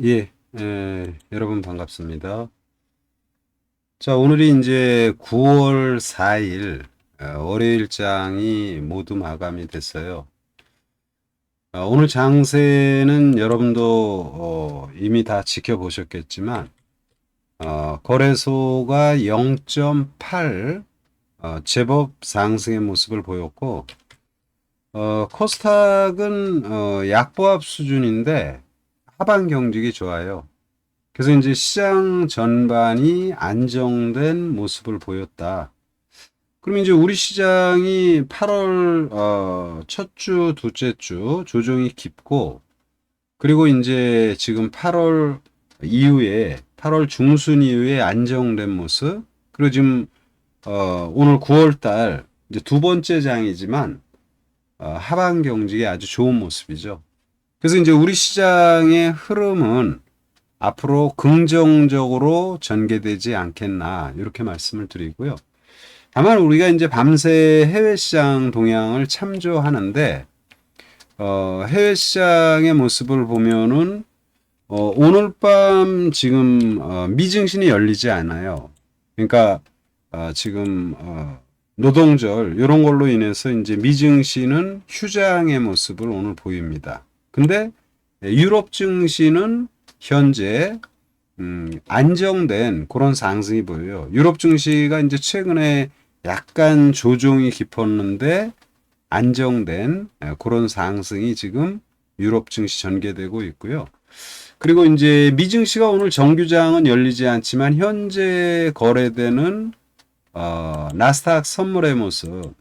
예, 에, 여러분 반갑습니다. 자, 오늘이 이제 9월 4일 어, 월요일장이 모두 마감이 됐어요. 어, 오늘 장세는 여러분도 어, 이미 다 지켜보셨겠지만 어, 거래소가 0.8 어, 제법 상승의 모습을 보였고 어, 코스닥은 어, 약보합 수준인데 하반 경직이 좋아요. 그래서 이제 시장 전반이 안정된 모습을 보였다. 그럼 이제 우리 시장이 8월 어, 첫 주, 둘째 주 조정이 깊고 그리고 이제 지금 8월 이후에 8월 중순 이후에 안정된 모습 그리고 지금 어, 오늘 9월 달 이제 두 번째 장이지만 어, 하반 경직이 아주 좋은 모습이죠. 그래서 이제 우리 시장의 흐름은 앞으로 긍정적으로 전개되지 않겠나 이렇게 말씀을 드리고요. 다만 우리가 이제 밤새 해외 시장 동향을 참조하는데 어, 해외 시장의 모습을 보면은 어, 오늘 밤 지금 어, 미증신이 열리지 않아요. 그러니까 어, 지금 어, 노동절 이런 걸로 인해서 이제 미증시는 휴장의 모습을 오늘 보입니다. 근데 유럽 증시는 현재 음, 안정된 그런 상승이 보여요. 유럽 증시가 이제 최근에 약간 조정이 깊었는데 안정된 예, 그런 상승이 지금 유럽 증시 전개되고 있고요. 그리고 이제 미 증시가 오늘 정규장은 열리지 않지만 현재 거래되는 어, 나스닥 선물의 모습,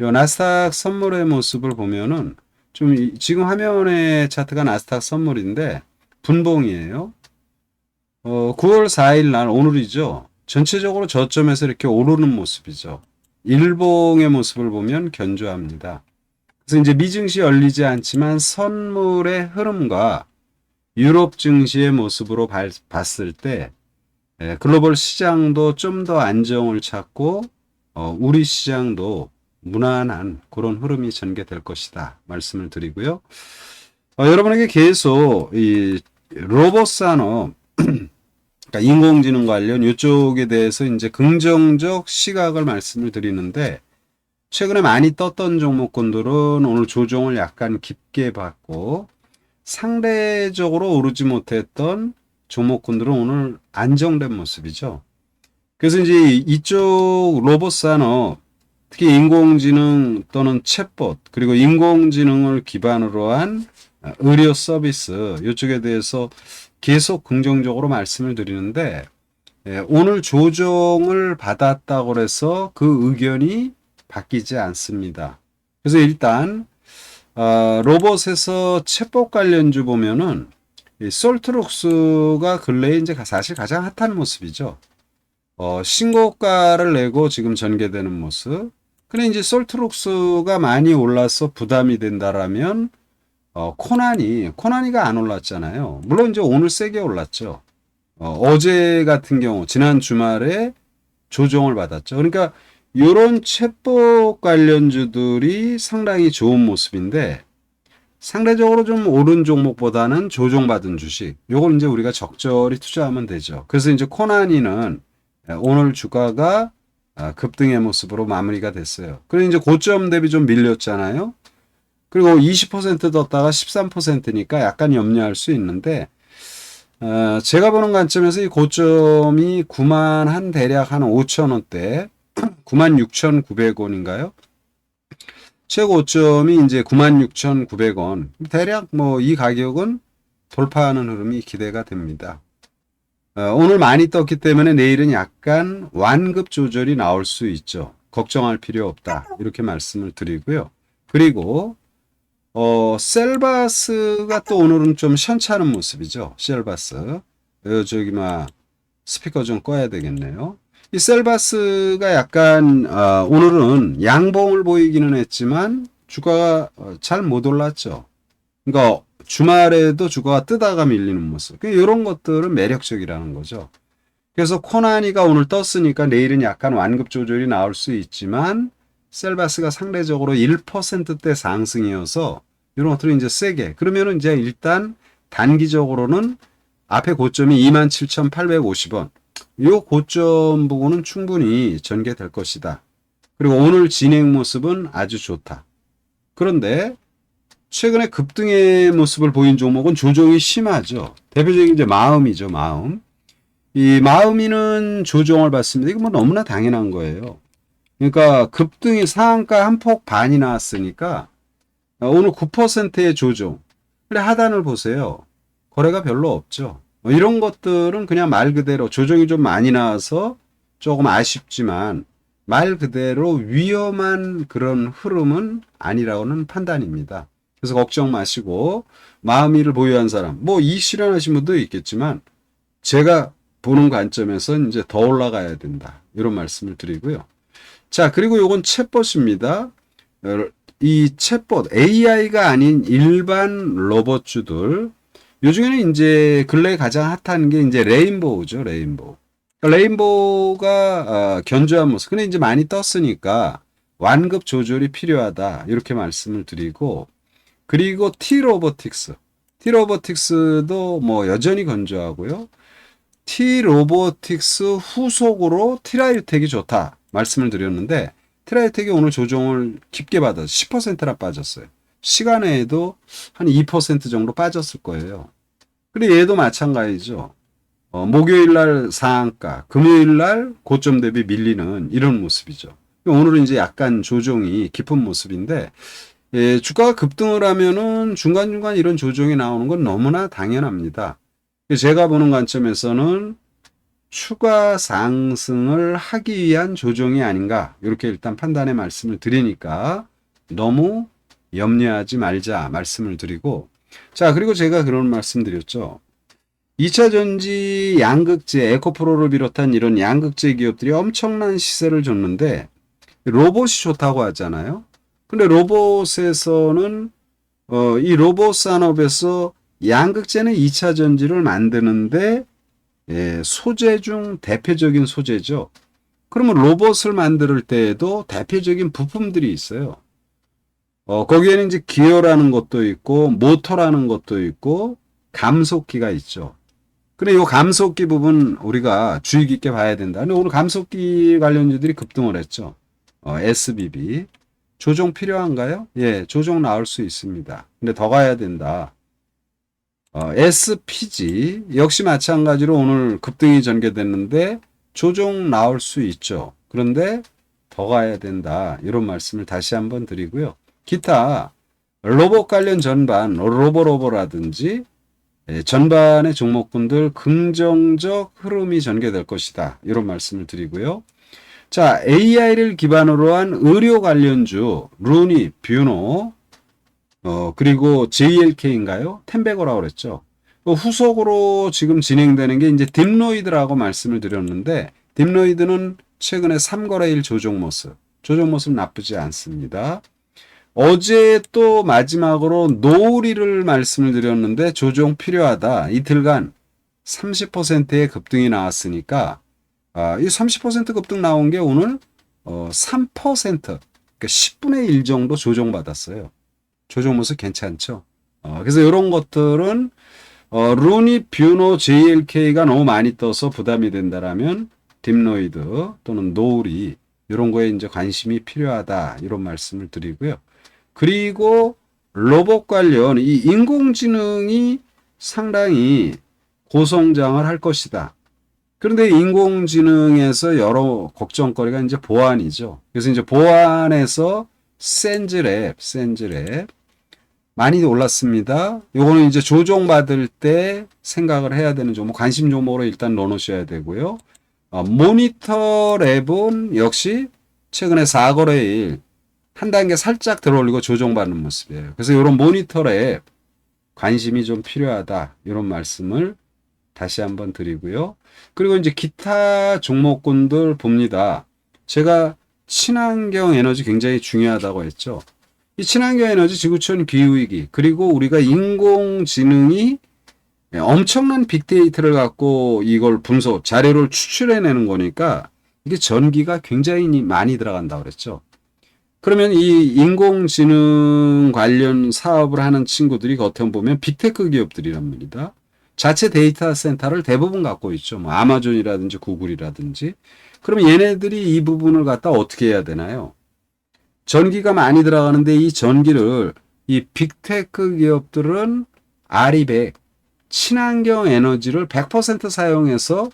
요 나스닥 선물의 모습을 보면은 좀 이- 지금 화면에 차트가 나스닥 선물인데 분봉이에요. 어, 9월 4일 날 오늘이죠. 전체적으로 저점에서 이렇게 오르는 모습이죠. 일봉의 모습을 보면 견조합니다. 그래서 이제 미증시 열리지 않지만 선물의 흐름과 유럽 증시의 모습으로 발- 봤을 때 예, 글로벌 시장도 좀 더 안정을 찾고 어, 우리 시장도 무난한 그런 흐름이 전개될 것이다 말씀을 드리고요. 어, 여러분에게 계속 이 로봇 산업 그러니까 인공지능 관련 이쪽에 대해서 이제 긍정적 시각을 말씀을 드리는데 최근에 많이 떴던 종목군들은 오늘 조정을 약간 깊게 받고 상대적으로 오르지 못했던 종목군들은 오늘 안정된 모습이죠. 그래서 이제 이쪽 로봇 산업, 특히 인공지능 또는 챗봇, 그리고 인공지능을 기반으로 한 의료 서비스, 이쪽에 대해서 계속 긍정적으로 말씀을 드리는데, 예, 오늘 조정을 받았다고 해서 그 의견이 바뀌지 않습니다. 그래서 일단, 어, 로봇에서 챗봇 관련주 보면은 이 솔트록스가 근래에 이제 사실 가장 핫한 모습이죠. 어, 신고가를 내고 지금 전개되는 모습. 근데 이제 솔트록스가 많이 올라서 부담이 된다라면 어, 코난이 코난이가 안 올랐잖아요. 물론 이제 오늘 세게 올랐죠. 어, 제 같은 경우 지난 주말에 조정을 받았죠. 그러니까 이런 챗봇 관련주들이 상당히 좋은 모습인데 상대적으로 좀 오른 종목보다는 조정받은 주식. 요걸 이제 우리가 적절히 투자하면 되죠. 그래서 이제 코나니는 오늘 주가가 아, 급등의 모습으로 마무리가 됐어요. 그리고 이제 고점 대비 좀 밀렸잖아요. 그리고 20% 떴다가 13%니까 약간 염려할 수 있는데, 어, 제가 보는 관점에서 이 고점이 9만 한 대략 한 5천 원대, 9만 6,900원인가요? 최고점이 이제 96,900원. 대략 뭐 이 가격은 돌파하는 흐름이 기대가 됩니다. 어, 오늘 많이 떴기 때문에 내일은 약간 완급 조절이 나올 수 있죠. 걱정할 필요 없다. 이렇게 말씀을 드리고요. 그리고 어, 셀바스가 또 오늘은 좀 현찮은 모습이죠. 셀바스. 어, 저기 막 스피커 좀 꺼야 되겠네요. 이 셀바스가 약간 어, 오늘은 양봉을 보이기는 했지만 주가가 어, 잘못 올랐죠. 그러니까 주말에도 주가가 뜨다가 밀리는 모습. 이런 것들은 매력적이라는 거죠. 그래서 코나니가 오늘 떴으니까 내일은 약간 완급 조절이 나올 수 있지만 셀바스가 상대적으로 1%대 상승이어서 이런 것들은 이제 세게 그러면은 이제 일단 단기적으로는 앞에 고점이 27,850원. 이 고점 부분은 충분히 전개될 것이다. 그리고 오늘 진행 모습은 아주 좋다. 그런데 최근에 급등의 모습을 보인 종목은 조정이 심하죠. 대표적인 이제 마음이죠, 마음. 이 마음이는 조정을 받습니다. 이거 뭐 너무나 당연한 거예요. 그러니까 급등이 상한가 한 폭 반이 나왔으니까 오늘 9%의 조정. 근데 하단을 보세요. 거래가 별로 없죠. 뭐 이런 것들은 그냥 말 그대로 조정이 좀 많이 나와서 조금 아쉽지만 말 그대로 위험한 그런 흐름은 아니라고는 판단입니다. 그래서 걱정 마시고 마음이를 보유한 사람, 뭐 이 실현하신 분도 있겠지만 제가 보는 관점에서 이제 더 올라가야 된다. 이런 말씀을 드리고요. 자, 그리고 요건 챗봇입니다. 어, 이 챗봇, AI가 아닌 일반 로봇주들. 요즘에는 이제 근래에 가장 핫한 게 이제 레인보우죠, 레인보우. 그러니까 레인보우가 어, 견조한 모습. 근데 이제 많이 떴으니까 완급 조절이 필요하다. 이렇게 말씀을 드리고 그리고 T 로보틱스. T 로보틱스도 뭐 여전히 건조하고요. T 로보틱스 후속으로 티라이텍이 좋다. 말씀을 드렸는데 티라이텍이 오늘 조정을 깊게 받아서 10%나 빠졌어요. 시간에도 한 2% 정도 빠졌을 거예요. 그리고 얘도 마찬가지죠. 어, 목요일 날 상한가, 금요일 날 고점 대비 밀리는 이런 모습이죠. 오늘은 이제 약간 조정이 깊은 모습인데 예, 주가가 급등을 하면은 중간중간 이런 조정이 나오는 건 너무나 당연합니다. 제가 보는 관점에서는 추가 상승을 하기 위한 조정이 아닌가 이렇게 일단 판단의 말씀을 드리니까 너무 염려하지 말자 말씀을 드리고 자 그리고 제가 그런 말씀 드렸죠 2차 전지 양극재 에코프로를 비롯한 이런 양극재 기업들이 엄청난 시세를 줬는데 로봇이 좋다고 하잖아요 근데 로봇에서는 어, 이 로봇 산업에서 양극재는 2차 전지를 만드는데 예, 소재 중 대표적인 소재죠. 그러면 로봇을 만들 때에도 대표적인 부품들이 있어요. 어, 거기에는 이제 기어라는 것도 있고, 모터라는 것도 있고, 감속기가 있죠. 근데 이 감속기 부분 우리가 주의 깊게 봐야 된다. 근데 오늘 감속기 관련주들이 급등을 했죠. 어, SBB. 조정 필요한가요? 예, 조정 나올 수 있습니다. 근데 더 가야 된다. 어, SPG 역시 마찬가지로 오늘 급등이 전개됐는데 조정 나올 수 있죠. 그런데 더 가야 된다. 이런 말씀을 다시 한번 드리고요. 기타 로봇 관련 전반 로보로보라든지 예, 전반의 종목군들 긍정적 흐름이 전개될 것이다. 이런 말씀을 드리고요. 자, AI를 기반으로 한 의료 관련주 루니, 뷰노, 어, 그리고 JLK인가요? 텐베거라고 그랬죠. 그 후속으로 지금 진행되는 게 이제 딥로이드라고 말씀을 드렸는데, 딥로이드는 최근에 3거래일 조정 모습, 조정 모습 나쁘지 않습니다. 어제 또 마지막으로 노을이를 말씀을 드렸는데 조정 필요하다. 이틀간 30%의 급등이 나왔으니까 아, 이 30% 급등 나온 게 오늘 어, 3% 그러니까 10분의 1 정도 조정받았어요. 조정 모습 괜찮죠? 어, 그래서 이런 것들은 어, 루니, 뷰노, JLK가 너무 많이 떠서 부담이 된다라면 딥노이드 또는 노을이 이런 거에 이제 관심이 필요하다 이런 말씀을 드리고요. 그리고 로봇 관련 이 인공지능이 상당히 고성장을 할 것이다. 그런데 인공지능에서 여러 걱정거리가 이제 보안이죠. 그래서 이제 보안에서 센즈랩, 센즈랩 많이 올랐습니다. 요거는 이제 조정받을 때 생각을 해야 되는 종목, 관심 종목으로 일단 넣어놓으셔야 되고요. 어, 모니터 랩은 역시 최근에 4거래일 한 단계 살짝 들어올리고 조정받는 모습이에요. 그래서 이런 모니터 랩 관심이 좀 필요하다. 이런 말씀을 다시 한번 드리고요. 그리고 이제 기타 종목군들 봅니다. 제가 친환경 에너지 굉장히 중요하다고 했죠. 이 친환경 에너지 지구촌 기후위기 그리고 우리가 인공지능이 엄청난 빅데이터를 갖고 이걸 분석 자료를 추출해내는 거니까 이게 전기가 굉장히 많이 들어간다고 그랬죠. 그러면 이 인공지능 관련 사업을 하는 친구들이 겉에 보면 빅테크 기업들이란 말이다. 자체 데이터 센터를 대부분 갖고 있죠. 뭐 아마존이라든지 구글이라든지. 그럼 얘네들이 이 부분을 갖다 어떻게 해야 되나요? 전기가 많이 들어가는데 이 전기를 이 빅테크 기업들은 아리백 친환경 에너지를 100% 사용해서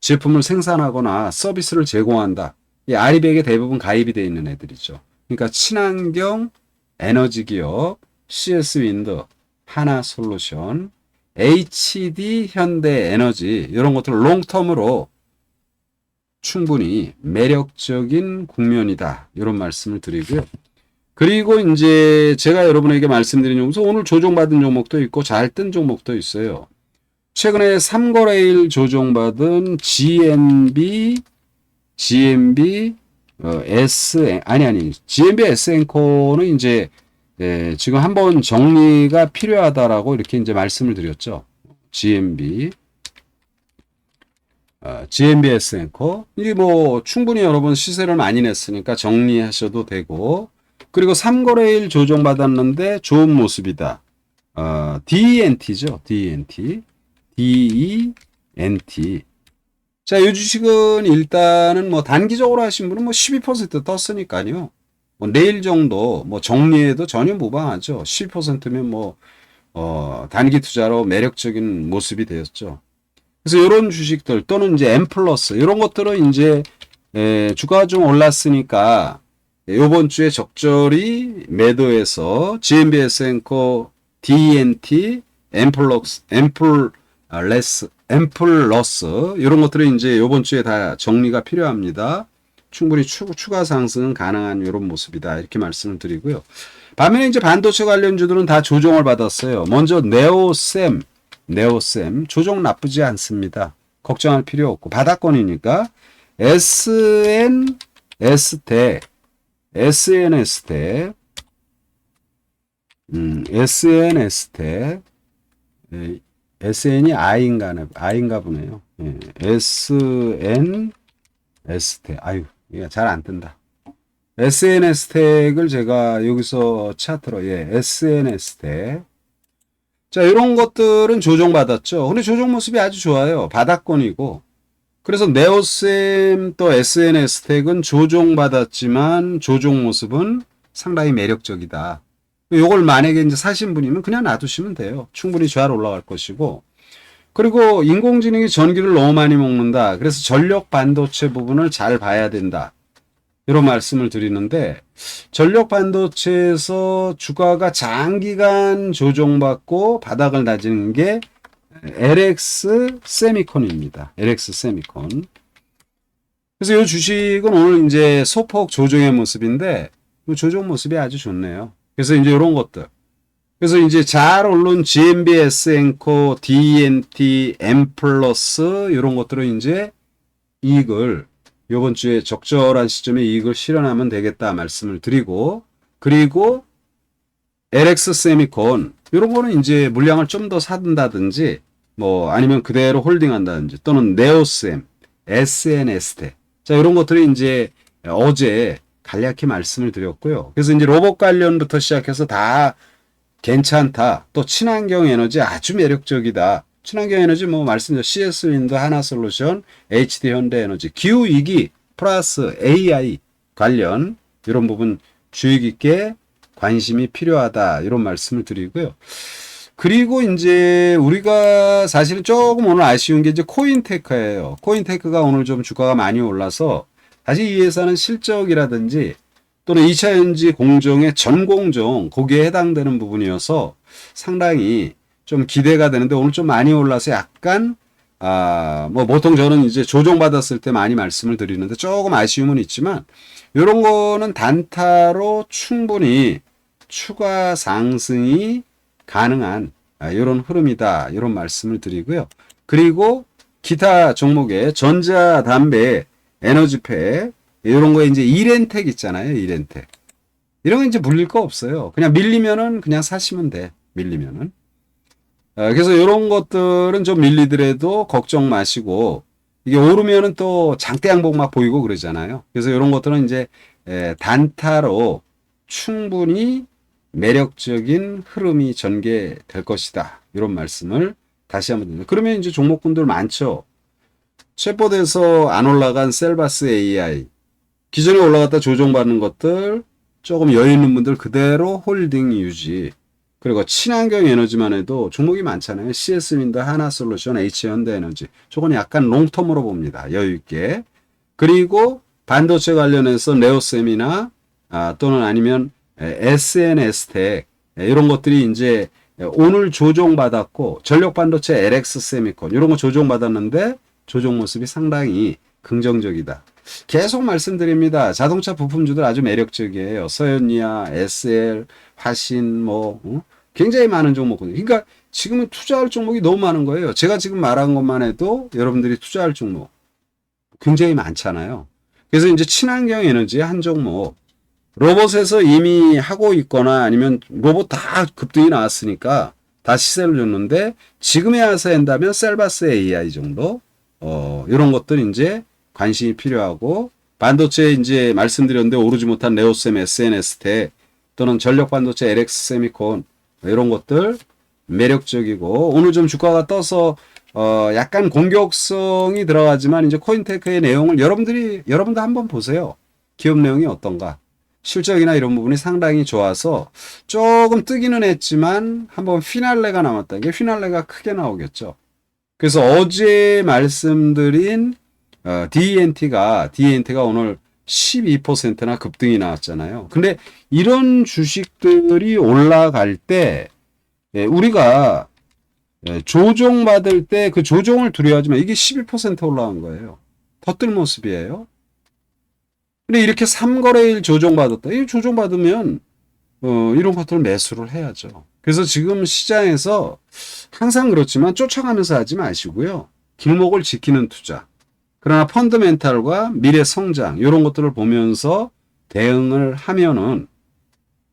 제품을 생산하거나 서비스를 제공한다. 이 아리백에 대부분 가입이 되어 있는 애들이죠. 그러니까 친환경 에너지 기업, CS 윈드, 하나 솔루션, HD 현대 에너지 이런 것들을 롱텀으로 충분히 매력적인 국면이다. 이런 말씀을 드리고요. 그리고 이제 제가 여러분에게 말씀드린 종목, 오늘 조정받은 종목도 있고 잘 뜬 종목도 있어요. 최근에 3거래일 조정받은 GNB, GNB, 어, S, 아니, 아니, GNB S앵커는 이제, 예, 지금 한번 정리가 필요하다라고 이렇게 이제 말씀을 드렸죠. GNB, 어, GNB S앵커. 이게 뭐 충분히 여러분 시세를 많이 냈으니까 정리하셔도 되고, 그리고 3거래일 조정받았는데 좋은 모습이다. 어, DENT죠. DENT. DENT. 자, 이 주식은 일단은 뭐 단기적으로 하신 분은 뭐 12% 떴으니까요. 뭐 내일 정도 뭐 정리해도 전혀 무방하죠. 12%면 뭐, 어, 단기 투자로 매력적인 모습이 되었죠. 그래서 이런 주식들 또는 이제 M 플러스 이런 것들은 이제 에, 주가 좀 올랐으니까 이번 주에 적절히 매도해서 GMBS 앵커 DNT 앰플럭스 앰플 아, 레스 앰플러스 이런 것들은 이제 이번 주에 다 정리가 필요합니다. 충분히 추, 추가 상승은 가능한 이런 모습이다 이렇게 말씀을 드리고요. 반면에 이제 반도체 관련주들은 다 조정을 받았어요. 먼저 네오셈 네오셈 조정 나쁘지 않습니다. 걱정할 필요 없고 바닥권이니까 SN S대 SNS대 음, SNS대 SN이 I인가, I인가 보네요. 예, SN, S택. 아유, 이게 잘안 뜬다. SNS 택을 제가 여기서 차트로, 예, SNS 택. 자, 이런 것들은 조정받았죠. 근데 조정 모습이 아주 좋아요. 바닥권이고. 그래서 네오셈 또 SNS 택은 조정받았지만 조정 모습은 상당히 매력적이다. 요걸 만약에 이제 사신 분이면 그냥 놔두시면 돼요. 충분히 잘 올라갈 것이고. 그리고 인공지능이 전기를 너무 많이 먹는다. 그래서 전력 반도체 부분을 잘 봐야 된다. 이런 말씀을 드리는데 전력 반도체에서 주가가 장기간 조정받고 바닥을 다지는 게 LX 세미콘입니다. LX 세미콘. 그래서 이 주식은 오늘 이제 소폭 조정의 모습인데 이 조정 모습이 아주 좋네요. 그래서 이제 이런 것들. 그래서 이제 잘 오른 GMBS 앵커, DNT, M 플러스 이런 것들은 이제 이익을 이번 주에 적절한 시점에 이익을 실현하면 되겠다 말씀을 드리고 그리고 LX 세미콘 이런 거는 이제 물량을 좀 더 사든다든지 뭐 아니면 그대로 홀딩한다든지 또는 네오셈, SNS테 자 이런 것들이 이제 어제 간략히 말씀을 드렸고요. 그래서 이제 로봇 관련부터 시작해서 다 괜찮다. 또 친환경 에너지 아주 매력적이다. 친환경 에너지 뭐 말씀드린 CS 윈드 하나 솔루션, HD 현대 에너지, 기후 위기 플러스 AI 관련 이런 부분 주의 깊게 관심이 필요하다. 이런 말씀을 드리고요. 그리고 이제 우리가 사실은 조금 오늘 아쉬운 게 이제 코인테크예요. 코인테크가 오늘 좀 주가가 많이 올라서 사실 이 회사는 실적이라든지 또는 2차 연지 공정의 전 공정 거기에 해당되는 부분이어서 상당히 좀 기대가 되는데 오늘 좀 많이 올라서 약간 아, 뭐 보통 저는 이제 조정받았을 때 많이 말씀을 드리는데 조금 아쉬움은 있지만 이런 거는 단타로 충분히 추가 상승이 가능한 이런 흐름이다. 이런 말씀을 드리고요. 그리고 기타 종목의 전자, 담배, 에너지팩 이런 거에 이제 이렌텍 있잖아요. 이렌텍. 이런 거 이제 물릴 거 없어요. 그냥 밀리면은 그냥 사시면 돼. 밀리면은. 아, 그래서 이런 것들은 좀 밀리더라도 걱정 마시고 이게 오르면은 또 장대 양복 막 보이고 그러잖아요. 그래서 이런 것들은 이제 단타로 충분히 매력적인 흐름이 전개될 것이다. 이런 말씀을 다시 한번 드립니다. 그러면 이제 종목군들 많죠. 챗봇에서 안 올라간 셀바스 AI 기존에 올라갔다 조정받는 것들 조금 여유 있는 분들 그대로 홀딩 유지 그리고 친환경 에너지만 해도 종목이 많잖아요. CS윈드, 하나 솔루션, H현대 에너지. 저건 약간 롱텀으로 봅니다. 여유 있게. 그리고 반도체 관련해서 네오셈이나 아, 또는 아니면 SNS텍 이런 것들이 이제 오늘 조정받았고 전력 반도체 LX 세미콘 이런 거 조정받았는데 조정 모습이 상당히 긍정적이다. 계속 말씀드립니다. 자동차 부품주들 아주 매력적이에요. 서현리아, SL, 화신 뭐 어? 굉장히 많은 종목거든요. 그러니까 지금은 투자할 종목이 너무 많은 거예요. 제가 지금 말한 것만 해도 여러분들이 투자할 종목 굉장히 많잖아요. 그래서 이제 친환경 에너지 한 종목 로봇에서 이미 하고 있거나 아니면 로봇 다 급등이 나왔으니까 다 시세를 줬는데 지금에 와서 한다면 셀바스 AI 정도 어 이런 것들 이제 관심이 필요하고 반도체 이제 말씀드렸는데 오르지 못한 네오셈 SNS 대 또는 전력 반도체 LX 세미콘 이런 것들 매력적이고 오늘 좀 주가가 떠서 어 약간 공격성이 들어가지만 이제 코인테크의 내용을 여러분들이 여러분도 한번 보세요. 기업 내용이 어떤가? 실적이나 이런 부분이 상당히 좋아서 조금 뜨기는 했지만 한번 피날레가 남았다. 이게 피날레가 크게 나오겠죠. 그래서 어제 말씀드린 어, DNT가 DNT가 오늘 12%나 급등이 나왔잖아요. 근데 이런 주식들이 올라갈 때 예, 우리가 예, 조종 받을 때 그 조종을 두려워하지만 이게 12% 올라간 거예요. 덧들 모습이에요. 근데 이렇게 3거래일 조종 받았다. 이 조종 받으면 어, 이런 것들을 매수를 해야죠. 그래서 지금 시장에서 항상 그렇지만 쫓아가면서 하지 마시고요. 길목을 지키는 투자. 그러나 펀드멘탈과 미래 성장 이런 것들을 보면서 대응을 하면은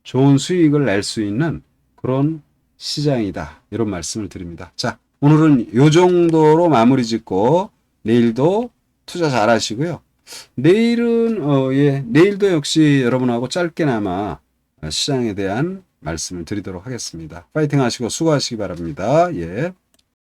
좋은 수익을 낼 수 있는 그런 시장이다. 이런 말씀을 드립니다. 자, 오늘은 요 정도로 마무리 짓고 내일도 투자 잘 하시고요. 내일은 어, 예, 내일도 역시 여러분하고 짧게나마 시장에 대한 말씀을 드리도록 하겠습니다. 파이팅 하시고 수고하시기 바랍니다. 예.